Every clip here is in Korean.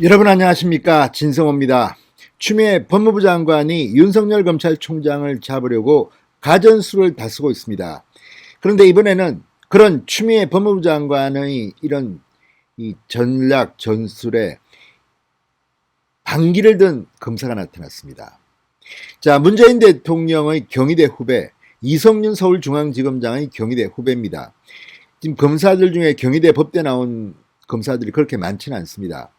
여러분 안녕하십니까 진성호입니다. 추미애 법무부 장관이 윤석열 검찰총장을 잡으려고 가전수를 다 쓰고 있습니다. 그런데 이번에는 그런 추미애 법무부 장관의 이런 이 전략 전술에 반기를 든 검사가 나타났습니다. 자, 문재인 대통령의 경희대 후배 이성윤 서울중앙지검장의 경희대 후배입니다. 지금 검사들 중에 경희대 법대 나온 검사들이 그렇게 많지는 않습니다.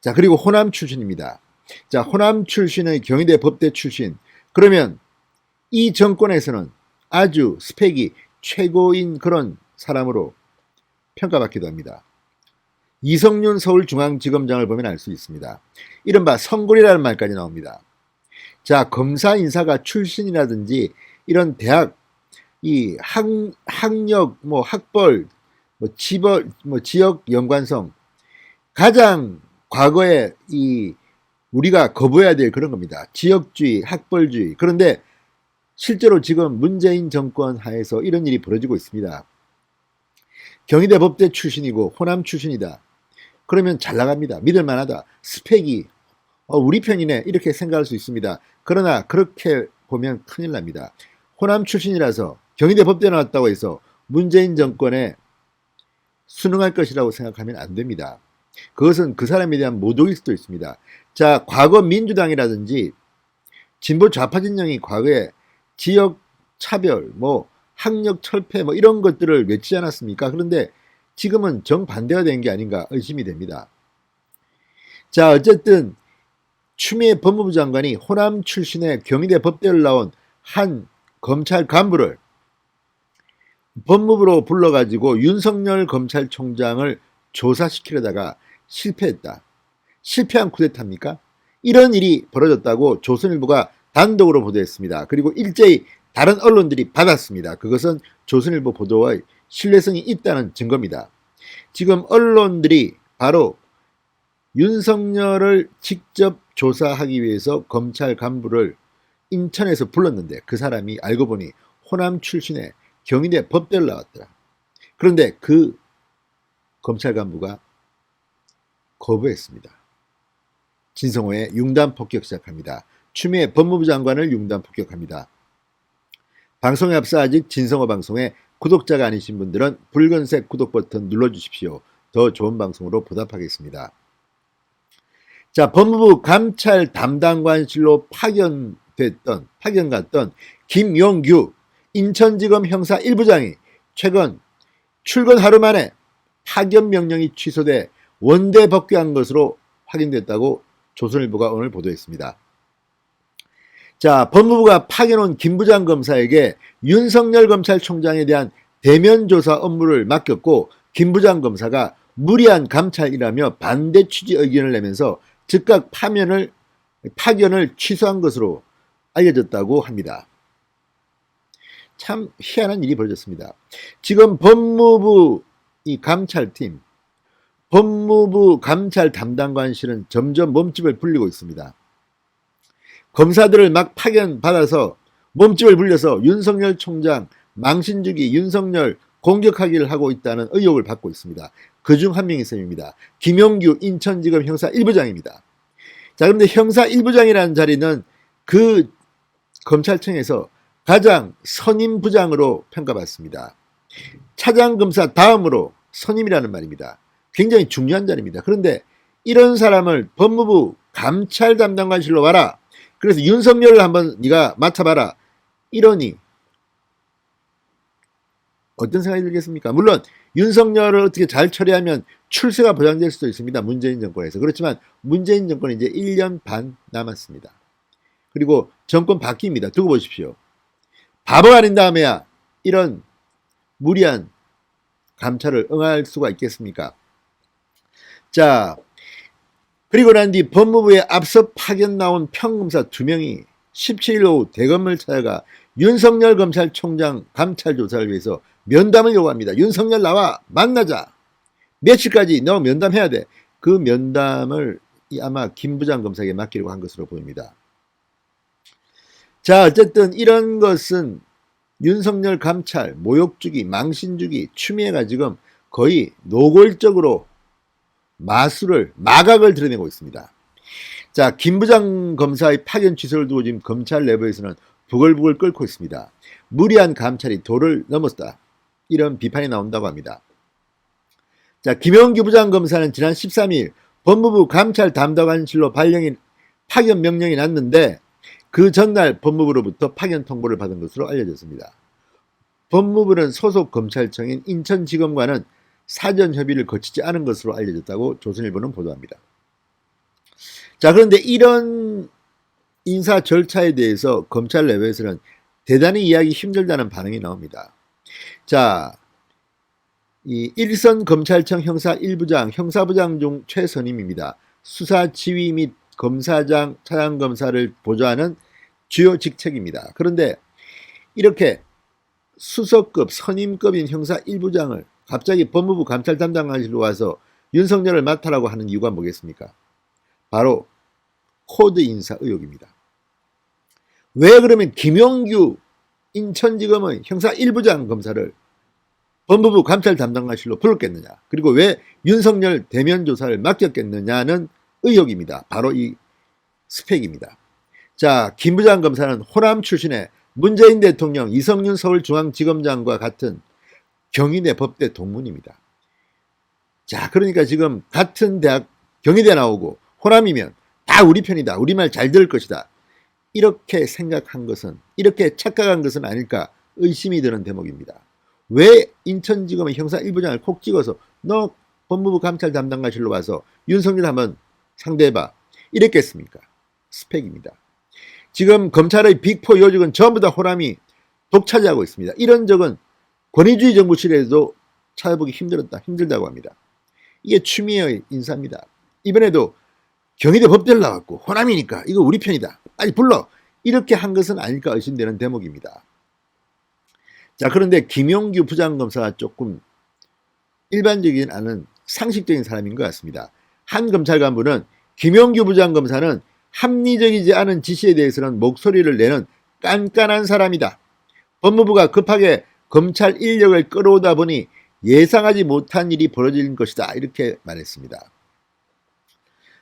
자, 그리고 호남 출신입니다. 자, 호남 출신의 경희대 법대 출신. 그러면 이 정권에서는 아주 스펙이 최고인 그런 사람으로 평가받기도 합니다. 이성윤 서울중앙지검장을 보면 알 수 있습니다. 이른바 성골이라는 말까지 나옵니다. 자, 검사 인사가 출신이라든지 이런 대학, 이 학, 학력, 뭐 학벌, 뭐 지벌, 뭐 지역 연관성 가장 과거에 이 우리가 거부해야 될 그런 겁니다. 지역주의, 학벌주의. 그런데 실제로 지금 문재인 정권 하에서 이런 일이 벌어지고 있습니다. 경희대 법대 출신이고 호남 출신이다. 그러면 잘 나갑니다. 믿을 만하다. 스펙이 어, 우리 편이네 이렇게 생각할 수 있습니다. 그러나 그렇게 보면 큰일 납니다. 호남 출신이라서 경희대 법대 나왔다고 해서 문재인 정권에 순응할 것이라고 생각하면 안 됩니다. 그것은 그 사람에 대한 모독일 수도 있습니다. 자, 과거 민주당이라든지 진보 좌파 진영이 과거에 지역 차별, 뭐 학력 철폐 뭐 이런 것들을 외치지 않았습니까? 그런데 지금은 정반대가 된 게 아닌가 의심이 됩니다. 자, 어쨌든 추미애 법무부 장관이 호남 출신의 경희대 법대를 나온 한 검찰 간부를 법무부로 불러가지고 윤석열 검찰총장을 조사시키려다가 실패했다. 실패한 쿠데타입니까? 이런 일이 벌어졌다고 조선일보가 단독으로 보도했습니다. 그리고 일제히 다른 언론들이 받았습니다. 그것은 조선일보 보도의 신뢰성이 있다는 증거입니다. 지금 언론들이 바로 윤석열을 직접 조사하기 위해서 검찰 간부를 인천에서 불렀는데 그 사람이 알고 보니 호남 출신의 경희대 법대를 나왔더라. 그런데 그 검찰 간부가 거부했습니다. 진성호의 융단 폭격 시작합니다. 추미애 법무부 장관을 융단 폭격합니다. 방송에 앞서 아직 진성호 방송에 구독자가 아니신 분들은 붉은색 구독 버튼 눌러주십시오. 더 좋은 방송으로 보답하겠습니다. 자, 법무부 감찰 담당관실로 파견됐던, 파견 갔던 김용규 인천지검 형사 1부장이 최근 출근 하루 만에 파견 명령이 취소돼 원대 복귀한 것으로 확인됐다고 조선일보가 오늘 보도했습니다. 자, 법무부가 파견온 김부장 검사에게 윤석열 검찰총장에 대한 대면 조사 업무를 맡겼고 김부장 검사가 무리한 감찰이라며 반대 취지 의견을 내면서 즉각 파면을 파견을 취소한 것으로 알려졌다고 합니다. 참 희한한 일이 벌어졌습니다. 지금 법무부 이 감찰팀, 법무부 감찰 담당관실은 점점 몸집을 불리고 있습니다. 검사들을 막 파견받아서 몸집을 불려서 윤석열 총장 망신주기 윤석열 공격하기를 하고 있다는 의혹을 받고 있습니다. 그 중 한 명이 쌤입니다. 김용규 인천지검 형사 1부장입니다. 자, 그런데 형사 1부장이라는 자리는 그 검찰청에서 가장 선임 부장으로 평가받습니다. 차장검사 다음으로 선임이라는 말입니다. 굉장히 중요한 자리입니다. 그런데 이런 사람을 법무부 감찰 담당관실로 와라. 그래서 윤석열을 한번 네가 맡아봐라. 이러니 어떤 생각이 들겠습니까? 물론 윤석열을 어떻게 잘 처리하면 출세가 보장될 수도 있습니다. 문재인 정권에서. 그렇지만 문재인 정권이 이제 1년 반 남았습니다. 그리고 정권 바뀝니다. 두고 보십시오. 바보가 아닌 다음에야 이런 무리한 감찰을 응할 수가 있겠습니까? 자, 그리고 난 뒤 법무부에 앞서 파견 나온 평검사 두 명이 17일 오후 대검을 찾아가 윤석열 검찰총장 감찰 조사를 위해서 면담을 요구합니다. 윤석열 나와 만나자. 며칠까지 너 면담해야 돼. 그 면담을 아마 김 부장 검사에게 맡기려고 한 것으로 보입니다. 자, 어쨌든 이런 것은 윤석열 감찰, 모욕주기, 망신주기, 추미애가 지금 거의 노골적으로 마술을 마각을 드러내고 있습니다. 자, 김 부장 검사의 파견 취소를 두고 지금 검찰 내부에서는 부글부글 끓고 있습니다. 무리한 감찰이 도를 넘었다. 이런 비판이 나온다고 합니다. 자, 김영규 부장검사는 지난 13일 법무부 감찰 담당관실로 발령인 파견 명령이 났는데 그 전날 법무부로부터 파견 통보를 받은 것으로 알려졌습니다. 법무부는 소속 검찰청인 인천지검과는 사전 협의를 거치지 않은 것으로 알려졌다고 조선일보는 보도합니다. 자, 그런데 이런 인사 절차에 대해서 검찰 내부에서는 대단히 이해하기 힘들다는 반응이 나옵니다. 자, 이 일선 검찰청 형사 1부장, 형사부장 중 최선임입니다. 수사 지휘 및 검사장, 차장검사를 보좌하는 주요 직책입니다. 그런데 이렇게 수석급, 선임급인 형사 1부장을 갑자기 법무부 감찰 담당관실로 와서 윤석열을 맡아라고 하는 이유가 뭐겠습니까? 바로 코드 인사 의혹입니다. 왜 그러면 김용규 인천지검의 형사 1부장 검사를 법무부 감찰 담당관실로 불렀겠느냐? 그리고 왜 윤석열 대면 조사를 맡겼겠느냐는 의혹입니다. 바로 이 스펙입니다. 자, 김 부장 검사는 호남 출신의 문재인 대통령 이성윤 서울중앙지검장과 같은 경희대 법대 동문입니다. 자, 그러니까 지금 같은 대학 경희대 나오고 호남이면 다 우리 편이다. 우리 말 잘 들을 것이다. 이렇게 생각한 것은 이렇게 착각한 것은 아닐까 의심이 드는 대목입니다. 왜 인천지검의 형사 1부장을 콕 찍어서 너 법무부 감찰 담당관실로 와서 윤석열 한번 상대해봐 이랬겠습니까? 스펙입니다. 지금 검찰의 빅포 요직은 전부 다 호남이 독차지하고 있습니다. 이런 적은 권위주의 정부실에도 찾아보기 힘들었다, 힘들다고 합니다. 이게 추미애의 인사입니다. 이번에도 경희대 법대를 나왔고 호남이니까 이거 우리 편이다. 아니 불러 이렇게 한 것은 아닐까 의심되는 대목입니다. 자 그런데 김용규 부장검사가 조금 일반적인 않은 상식적인 사람인 것 같습니다. 한 검찰 간부는 김용규 부장검사는 합리적이지 않은 지시에 대해서는 목소리를 내는 깐깐한 사람이다. 법무부가 급하게 검찰 인력을 끌어오다 보니 예상하지 못한 일이 벌어진 것이다. 이렇게 말했습니다.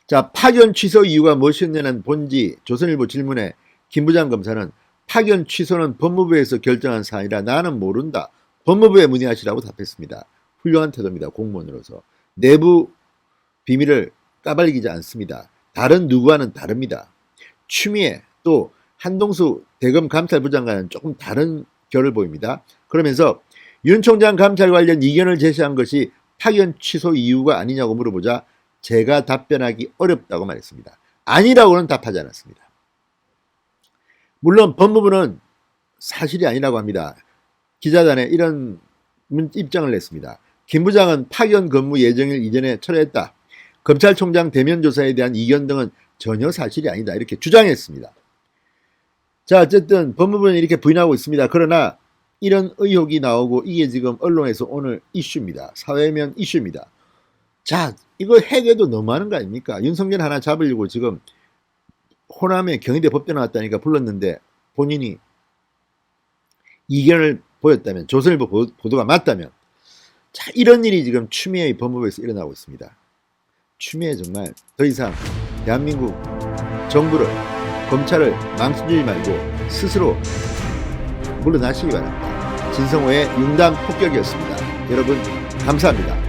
자, 파견 취소 이유가 무엇이었냐는 본지 조선일보 질문에 김 부장 검사는 파견 취소는 법무부에서 결정한 사안이라 나는 모른다. 법무부에 문의하시라고 답했습니다. 훌륭한 태도입니다. 공무원으로서. 내부 비밀을 까발리지 않습니다. 다른 누구와는 다릅니다. 추미애 또 한동수 대검 감찰부장과는 조금 다른 결을 보입니다. 그러면서 윤 총장 감찰 관련 이견을 제시한 것이 파견 취소 이유가 아니냐고 물어보자 제가 답변하기 어렵다고 말했습니다. 아니라고는 답하지 않았습니다. 물론 법무부는 사실이 아니라고 합니다. 기자단에 이런 입장을 냈습니다. 김 부장은 파견 근무 예정일 이전에 철회했다. 검찰총장 대면 조사에 대한 이견 등은 전혀 사실이 아니다. 이렇게 주장했습니다. 자, 어쨌든 법무부는 이렇게 부인하고 있습니다. 그러나 이런 의혹이 나오고 이게 지금 언론에서 오늘 이슈입니다. 사회면 이슈입니다. 자, 이거 해결도 너무하는 거 아닙니까? 윤석열 하나 잡으려고 지금 호남에 경희대 법대 나왔다니까 불렀는데 본인이 이견을 보였다면 조선일보 보도가 맞다면 자 이런 일이 지금 추미애의 법무부에서 일어나고 있습니다. 추미애 정말 더 이상 대한민국 정부를 검찰을 망치지 말고 스스로 물러나시기 바랍니다. 진성호의 융단 폭격이었습니다. 여러분 감사합니다.